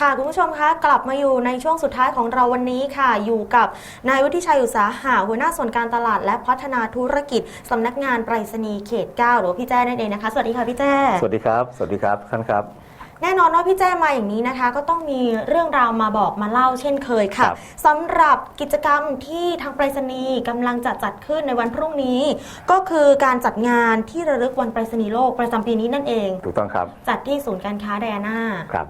ค่ะคุณผู้ชมคะกลับมาอยู่ในช่วงสุดท้ายของเราวันนี้ค่ะ อยู่กับนายวุฒิชัยอุตสาหะหัวหน้าส่วนการตลาดและพัฒนาธุรกิจสำนักงานไปรษณีย์เขต 9 หรือว่าพี่แจ้นั่นเองนะคะ สวัสดีค่ะพี่แจ้ สวัสดีครับ สวัสดีครับท่านครับ แน่นอนว่าพี่แจ้มาอย่างนี้นะคะ ก็ต้องมีเรื่องราวมาบอกมาเล่าเช่นเคยค่ะครับสำหรับกิจกรรมที่ทางไปรษณีย์กำลังจะจัดขึ้นในวันพรุ่งนี้ ก็คือการจัดงานที่ระลึกวันไปรษณีย์โลกประจำปีนี้นั่นเอง ถูกต้องครับ จัดที่ศูนย์การค้าไดอาน่า ครับ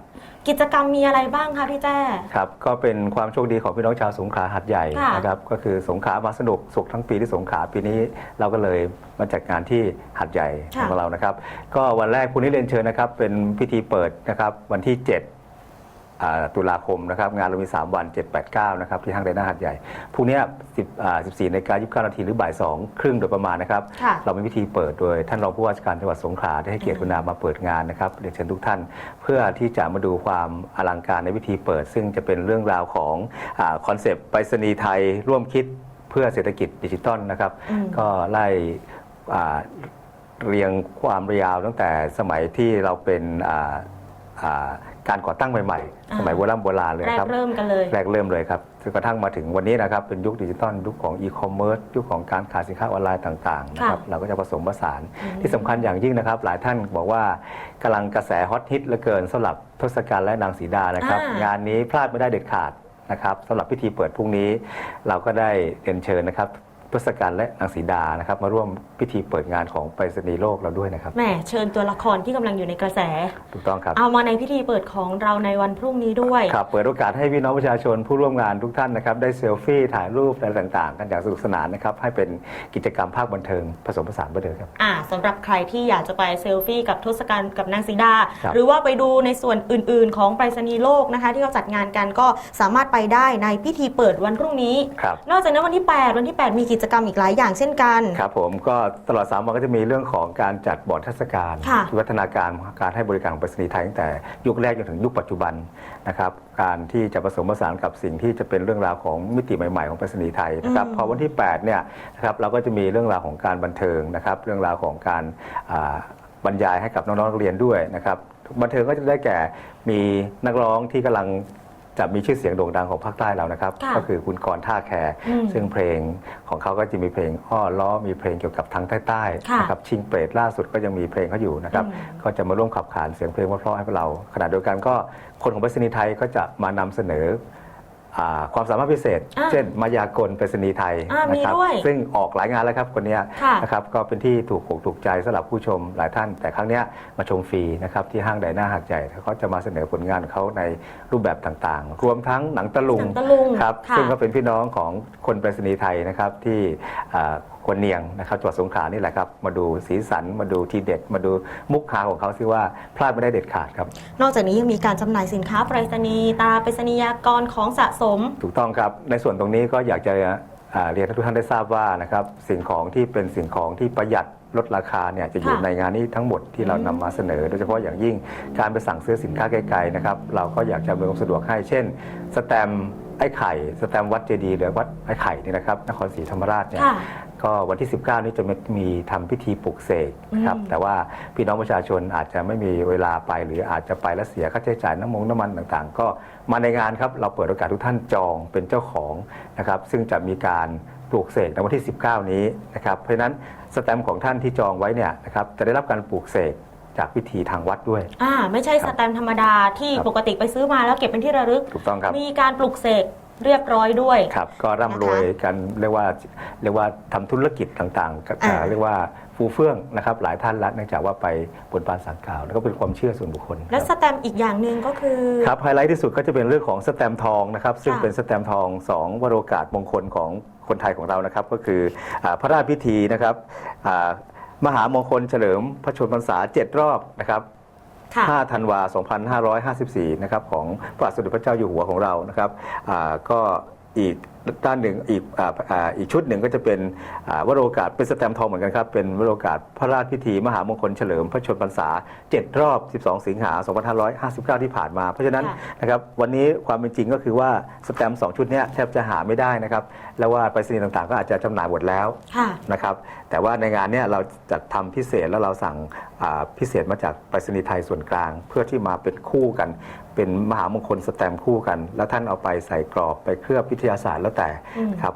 กิจกรรมมีอะไรบ้างคะพี่แจ้ ครับก็เป็นความโชคดีของพี่น้องชาวสงขลาหัดใหญ่ค่ะ นะครับก็คือสงขลามาสนุกสุขทั้งปีที่สงขลาปีนี้เราก็เลยมาจัดงานที่หัดใหญ่ของเรานะครับ ก็วันแรกพรุ่งนี้เรียนเชิญนะครับเป็นพิธีเปิดนะครับวันที่7อ่า ตุลาคมนะครับงานเรามี 3 วัน 7 8 9 นะครับที่ห้างไดนาหัดใหญ่พรุ่งนี้10อ่า14นาฬิกา29นาทีหรือบ่าย 2 ครึ่งโดยประมาณนะครับค่ะเรามีพิธีเปิดโดยท่านรองผู้ว่าราชการจังหวัดสงขลาได้ให้เกียรติคุณนามาเปิดงานนะครับเรียนเชิญทุกท่าน เพื่อที่จะมาดูความอลังการในพิธีเปิด ซึ่งจะเป็นเรื่องราวของคอนเซปต์ไปรษณีย์ไทยร่วมคิดเพื่อเศรษฐกิจดิจิทัลนะครับอืมก็ไล่อ่าเรียงความยาวตั้งแต่สมัยที่เราเป็นอ่าอ่า การก่อตั้งใหม่อ่าๆสมัยโบราณโบราณเลยแรคกรับเริ่มกันเลยแรกเริ่มเลยครับจนกระทั่งมาถึงวันนี้นะครับเป็นยุคดิจิทัลยุคของอีคอมเมิร์ซยุคของการขายสินค้าออนไลน์ต่างๆนะครับค่ะเราก็จะผสมผสานอืมที่สำคัญอย่างยิ่งนะครับ หลายท่านบอกว่ากำลังกระแสฮอตฮิตเหลือเกินสำหรับทศกัณฐ์และนางสีดานะครับอ่างงานนี้พลาดไม่ได้เด็ดขาดนะครับสำหรับพิธีเปิดพรุ่งนี้ เราก็ได้เรียนเชิญนะครับ ทศกัณฐ์และนางสีดานะครับมาร่วมพิธีเปิดงานของไปรษณีย์โลกเราด้วยนะครับแหมเชิญตัวละครที่กำลังอยู่ในกระแส ถูกต้องครับ เอามาในพิธีเปิดของเราในวันพรุ่งนี้ด้วย ครับเปิดโอกาสให้พี่น้องประชาชนผู้ร่วมงานทุกท่านนะครับได้เซลฟี่ถ่ายรูปอะไรต่างๆ กันอย่างสนุกสนานนะครับให้เป็นกิจกรรมภาคบันเทิงผสมผสานไปเลยครับ อ่าสำหรับใครที่อยากจะไปเซลฟี่กับทศกัณฐ์กับนางสีดา ครับ หรือว่าไปดูในส่วนอื่นๆ ของไปรษณีย์โลกนะคะ ที่เขาจัดงานกันก็สามารถไปได้ในพิธีเปิดวันพรุ่งนี้ ครับ นอกจากนั้นวันที่ 8 วันที่ 8 มีกิจกรรมอีกหลายอย่างเช่นกัน ครับผมก็ตลอด 3 วันก็จะมีเรื่องของการจัดบอร์ดเทศกาลค่ะวิวัฒนาการการให้บริการของไปรษณีย์ไทยตั้งแต่ยุคแรกจนถึงยุคปัจจุบันนะครับการที่จะผสมผสานกับสิ่งที่จะเป็นเรื่องราวของมิติใหม่ ๆ ของไปรษณีย์ไทยนะครับอืม พอวันที่8เนี่ยนะครับเราก็จะมีเรื่องราวของการบันเทิงนะครับเรื่องราวของการอ่าบรรยายให้กับน้องๆนักเรียนด้วยนะครับบันเทิงก็จะได้แก่มีนักร้องที่กำลัง จะมีชื่อเสียงโด่งดังของภาคใต้เรานะครับ ค่ะก็คือคุณกรณ์ท่าแคร์อืมซึ่งเพลงของเขาก็จะมีเพลงอ้อล้อมีเพลงเกี่ยวกับทางใต้ๆค่ะนะครับชิงเปรตล่าสุดก็ยังมีเพลงเขาอยู่นะครับอืมก็จะมาร่วมขับขานเสียงเพลงเพราะๆให้พวกเราขณะเดียวกันก็คนของไปรษณีย์ไทยก็จะมานำเสนอ อ่าความสามารถพิเศษ อ่าเช่นมายากลไปรษณีย์ไทยอ่ามีนะครัด้วยซึ่งออกหลายงานแล้วครับคนเนี้ยค่ะ นะครับก็เป็นที่ถูกอกถูกใจสำหรับผู้ชมหลายท่าน แต่ครั้งเนี้ยมาชมฟรีนะครับที่ห้างไดนาหักใหญ่เขาจะมาเสนอผลงานของเขาในรูปแบบต่างๆ รวมทั้งหนังตะลุงหนังตะลุงครับค่ะ ซึ่งก็เป็นพี่น้องของคนไปรษณีย์ไทยนะครับที่อ่า คนเนียงนะครับจังหวัดสงขลานี่แหละครับมาดูสีสันมาดูทีเด็ด มาดูมุกฮาของเขาซิว่าพลาดไม่ได้เด็ดขาดครับ นอกจากนี้ยังมีการจำหน่ายสินค้าไปรษณีย์ตราไปรษณียากรของสะสม ถูกต้องครับในส่วนตรงนี้ก็อยากจะอ่าเรียนให้ทุกท่านได้ทราบว่านะครับสิ่งของที่เป็นสิ่งของที่ประหยัดลดราคาเนี่ยจะอยู่ค่ะในงานนี้ทั้งหมดที่เราอืมนำมาเสนอ โดยเฉพาะอย่างยิ่งการไปสั่งซื้อสินค้าไกลๆนะครับเราก็อยากจะอำนวยความสะดวกให้เช่น สแตมป์ไอ้ไข่ สแตมป์วัดเจดีย์หรือวัดไอ้ไข่นี่นะครับนครศรีธรรมราชเนี่ยค่ะ ก็วันที่ 19 นี้จะมีทำพิธีปลุกเสกนะครับอืมแต่ว่าพี่น้องประชาชนอาจจะไม่มีเวลาไป หรืออาจจะไปแล้วเสียค่าใช้จ่ายน้ำมงน้ำมันต่างๆ ก็มาในงานครับเราเปิดโอกาสทุกท่านจองเป็นเจ้าของนะครับซึ่งจะมีการปลูกเสกในวันที่ 19 นี้นะครับเพราะฉะนั้นสแตมป์ของท่านที่จองไว้เนี่ยนะครับจะได้รับการปลูกเสกจากพิธีทางวัดด้วย อ่า ไม่ใช่ครัสบแตมป์ธรรมดาที่ครับปกติไปซื้อมาแล้วเก็บเป็นที่ระลึก ถูกต้องครับ มีการปลุกเสก เรียบร้อยด้วย ครับก็ร่ำรวยกันเรียกว่าเรียกว่าทำธุรกิจต่างๆก็อ่า เรียกว่าฟูเฟื่องนะครับหลายท่านละเนื่องจากว่าไปบนบานสารกล่าว แล้วก็เป็นความเชื่อส่วนบุคคลและคสรับแตมป์อีกอย่างหนึ่งก็คือ ครับไฮไลท์ที่สุดก็จะเป็นเรื่องของสแตมป์ทองนะครับซึ่งค่ะ เป็นสแตมป์ทองสองวโรกาสมงคลของคนไทยของเรานะครับก็คืออาพระราชพิธีนะครับอ่ามหามงคลเฉลิมพระชนมพรรษา 7 รอบนะครับค่ะ 5 ธันวา 2554 นะครับของพระบาทสมเด็จพระเจ้าอยู่หัวของเรานะครับก็อีก ด้านหนึ่งอีกอาอ่าอีกชุดหนึ่งก็จะเป็นอ่าวโรกาสเป็นสแตมป์ทองเหมือนกันครับ เป็นวโรกาสพระราชพิธีมหามงคลเฉลิมพระชนมพรรษา 7 รอบ 12 สิงหา 2559 ที่ผ่านมา เพราะฉะนั้นค่ะนะครับวันนี้ความเป็นจริงก็คือว่าสแตมป์สองชุดเนี้ยแทบจะหาไม่ได้นะครับ แล้วว่าไปรษณีย์ต่างๆ ก็อาจจะจำหน่ายหมดแล้วค่ะนะครับแต่ว่าในงานเนี้ยเราจัดทำพิเศษแล้วเราสั่งอ่าพิเศษมาจากไปรษณีย์ไทยส่วนกลาง เพื่อที่มาเป็นคู่กัน เป็นมหามงคลสแตมป์คู่กัน แล้วท่านเอาไปใส่กรอบไปเคลือบวิทยาศาสตร์แล้วแต่อืมครับ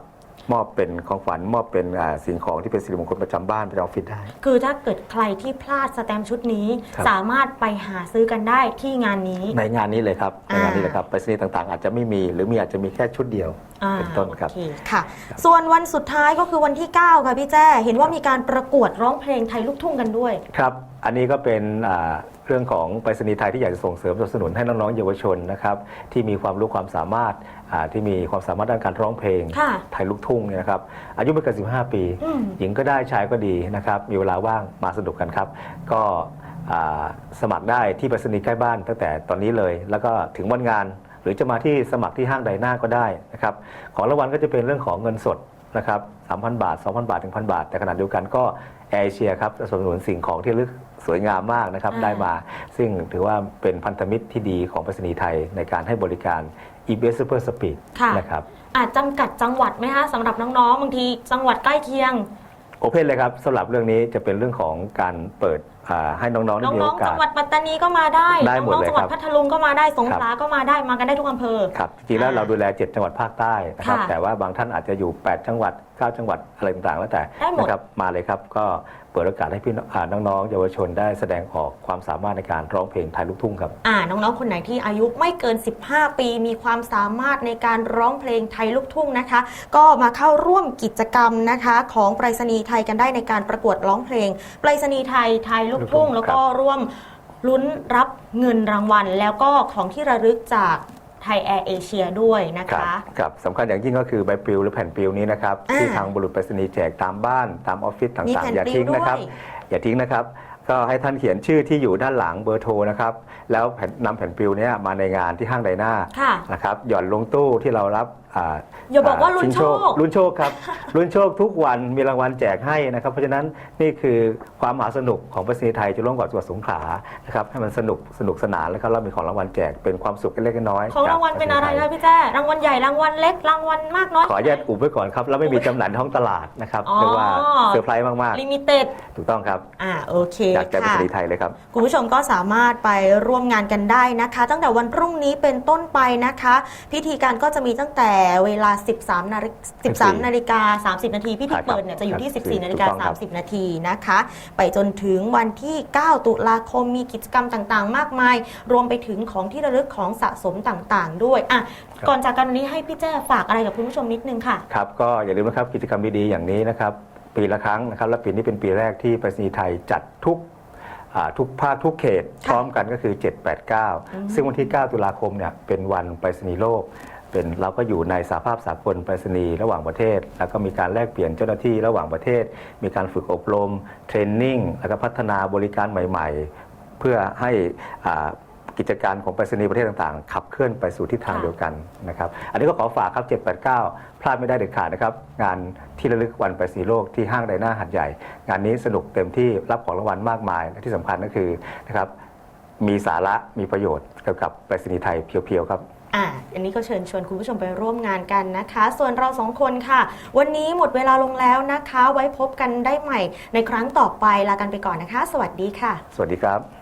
มอบเป็นของขวัญมอบเป็นอ่าสิ่งของที่เป็นสิริมงคลประจำบ้านประจำออฟฟิศได้ คือถ้าเกิดใครที่พลาดสแตมป์ชุดนี้ครับสามารถไปหาซื้อกันได้ที่งานนี้ ในงานนี้เลยครับในงานนี้อ่าเลยครับไปรษณีย์ต่างๆ อาจจะไม่มี หรือมีอาจจะมีแค่ชุดเดียวอ่าเป็นต้นครับโอเคค่ะ ส่วนวันสุดท้ายก็คือวันที่ 9 ค่ะพี่แจ้เห็นว่ามีการประกวดร้องเพลงไทยลูกทุ่งกันด้วยครับ อันนี้ก็เป็นอ่าเรื่องของไปรษณีย์ไทยที่อยากจะส่งเสริมสนับสนุนให้น้องๆเยาวชนนะครับที่มีความรู้ความสามารถ อ่าที่มีความสามารถด้านการร้องเพลงค่ะไทยลูกทุ่งเนี่ยนะครับอายุไม่เกิน15 ปี อืม หญิงก็ได้ชายก็ดีนะครับมีเวลาว่างมาสนุกกันครับ ก็อ่าสมัครได้ที่ไปรษณีย์ใกล้บ้านตั้งแต่ตอนนี้เลย แล้วก็ถึงวันงาน หรือจะมาที่สมัครที่ห้างไดนาก็ได้นะครับของรางวัลก็จะเป็นเรื่องของเงินสดนะครับ3,000 บาท 2,000 บาท 1,000 บาท แต่ขณะเดียวกันก็แอร์เอเชียครับจะสนับสนุนสิ่งของที่ระลึกสวยงามมากนะครับอ่า ได้มา ซึ่งถือว่าเป็นพันธมิตรที่ดีของไปรษณีย์ไทยในการให้บริการ EBS Super Speed ค่ะ นะครับอาจจำกัดจังหวัดไหมคะสำหรับน้องๆบางทีจังหวัดใกล้เคียง โอเพนเลยครับสำหรับเรื่องนี้จะเป็นเรื่องของการเปิดอ่าให้น้องๆได้มีน้โอองๆกาจัส งหวัดปัตตานีก็มาได้ได้หมดน้องเลยๆจังหวัดครับพัทลุงก็มาได้สงขลาก็มาได้มากันได้ทุกอำเภอ ครับจริงๆแล้วอ่าเราดูแล 7 จังหวัดภาคใต้นะครับ ค่ะแต่ว่าบางท่านอาจจะอยู่ 8 จังหวัด 9 จังหวัดอะไรต่างๆ แล้วแต่ได้หมดนะครับมาเลยครับก็เปิดโอกาสให้พี่น้องอ่าน้องๆเยาวชนได้แสดงออกความสามารถในการร้องเพลงไทยลูกทุ่งครับอ่าน้องๆ คนไหนที่อายุไม่เกิน 15 ปี มีความสามารถในการร้องเพลงไทยลูกทุ่งนะคะ ก็มาเข้าร่วมกิจกรรมนะคะของไปรษณีย์ไทยกันได้ในการประกวดร้องเพลง ไปรษณีย์ไทยไทยลูกทุ่งลูกทุ่งแล้วก็ร่วมลุ้นรับเงินรางวัล แล้วก็ของที่ระลึกจากไทยแอร์เอเชียด้วยนะครัคะ ครับสำคัญอย่างยิ่งก็คือใบปลิวหรือแผ่นปลิวนี้นะครับ อ่าที่ทางบุรุษไปรษณีย์แจกตามบ้านตามออฟฟิศมีต่างแผ่นๆ อย่าปลิวทิ้งนะครับด้วยอย่าทิ้งนะครับ ก็ให้ท่านเขียนชื่อที่อยู่ด้านหลังเบอร์โทรนะครับ แล้วแผ่นนำแผ่นปลิวเนี้ยมาในงานที่ห้างไดนาค่ะ นะครับหย่อนลงตู้ที่เรารับอ่าอย่าบอกว่าลุ้นชิงโชค ลุ้นโชคครับ ลุ้นโชคทุกวันมีรางวัลแจกให้นะครับ เพราะฉะนั้นนี่คือความมหาสนุกของประเทศไทยจะร่วมกับจังหวัดสงขลานะครับให้มันสนุกสนุกสนานแล้วก็เรามีของรางวัลแจกเป็นความสุขเล็กๆน้อยๆของรางวัลจกเป็นอะไรปษณีย์คะไทยพี่แจ้รางวัลใหญ่รางวัลเล็กรางวัลมากน้อยขออนุญาตอุบไว้ก่อนครับแล้วไม่มีจำหน่ายในท้องตลาดนะครับอ๋อเรียกว่าเซอร์ไพรส์มากลิมิเต็ดๆถูกต้องครับอ่าโอเคจากใจประค่ะเทศไทยเลยครับคุณผู้ชมก็สามารถไปร่วมงานกันได้นะคะ ตั้งแต่วันพรุ่งนี้เป็นต้นไปนะคะ พิธีการก็จะมีตั้งแต่เวลา 13นาฬิ13นาฬิกา30 นาทีพิธีครับเปิดเนี่ยจะอยู่ที่ครับ14นาฬิถูกต้องครักาบ30 นาทีนะคะ ไปจนถึงวันที่ 9 ตุลาคมมีกิจกรรมต่างๆ มากมาย รวมไปถึงของที่ระลึกของสะสมต่างๆ ด้วยอะก่อนจากกันวันนี้ให้พี่แจ้ฝากอะไรกับคุณผู้ชมนิดนึงค่ะครับก็อย่าลืมนะครับกิจกรรมดีๆอย่างนี้นะครับปีละครั้งนะครับและปีนี้เป็นปีแรกที่ไปรษณีย์ไทยจัดทุกอ่าทุกภาคทุกเขตพร้อมกันก็คือ 789 ซึ่งวันที่ 9 ตุลาคมเนี่ยเป็นวันไปรษณีย์โลก เป็นเราก็อยู่ในสหภาพสากลไปรษณีย์ระหว่างประเทศ แล้วก็มีการแลกเปลี่ยนเจ้าหน้าที่ระหว่างประเทศ มีการฝึกอบรมเทรนนิ่งแล้วก็พัฒนาบริการใหม่ ๆ เพื่อให้อ่ากิจการของไปรษณีย์ประเทศต่างๆ ขับเคลื่อนไปสู่ทิศทางค่ะเดียวกันนะครับอันนี้ก็ขอฝากครับ 789 พลาดไม่ได้เด็ดขาดนะครับ งานที่ระลึกวันไปรษณีย์โลกที่ห้างไดนาหัดใหญ่ งานนี้สนุกเต็มที่รับของรางวัลมากมายและที่สำคัญก็คือนะครับมีสาระมีประโยชน์เกี่ยวกับไปรษณีย์ไทยเพียวๆครับ อ่าอันนี้ก็เชิญชวนคุณผู้ชมไปร่วมงานกันนะคะ ส่วนเราสองคนค่ะ วันนี้หมดเวลาลงแล้วนะคะ ไว้พบกันได้ใหม่ในครั้งต่อไปลากันไปก่อนนะคะ สวัสดีค่ะ สวัสดีครับ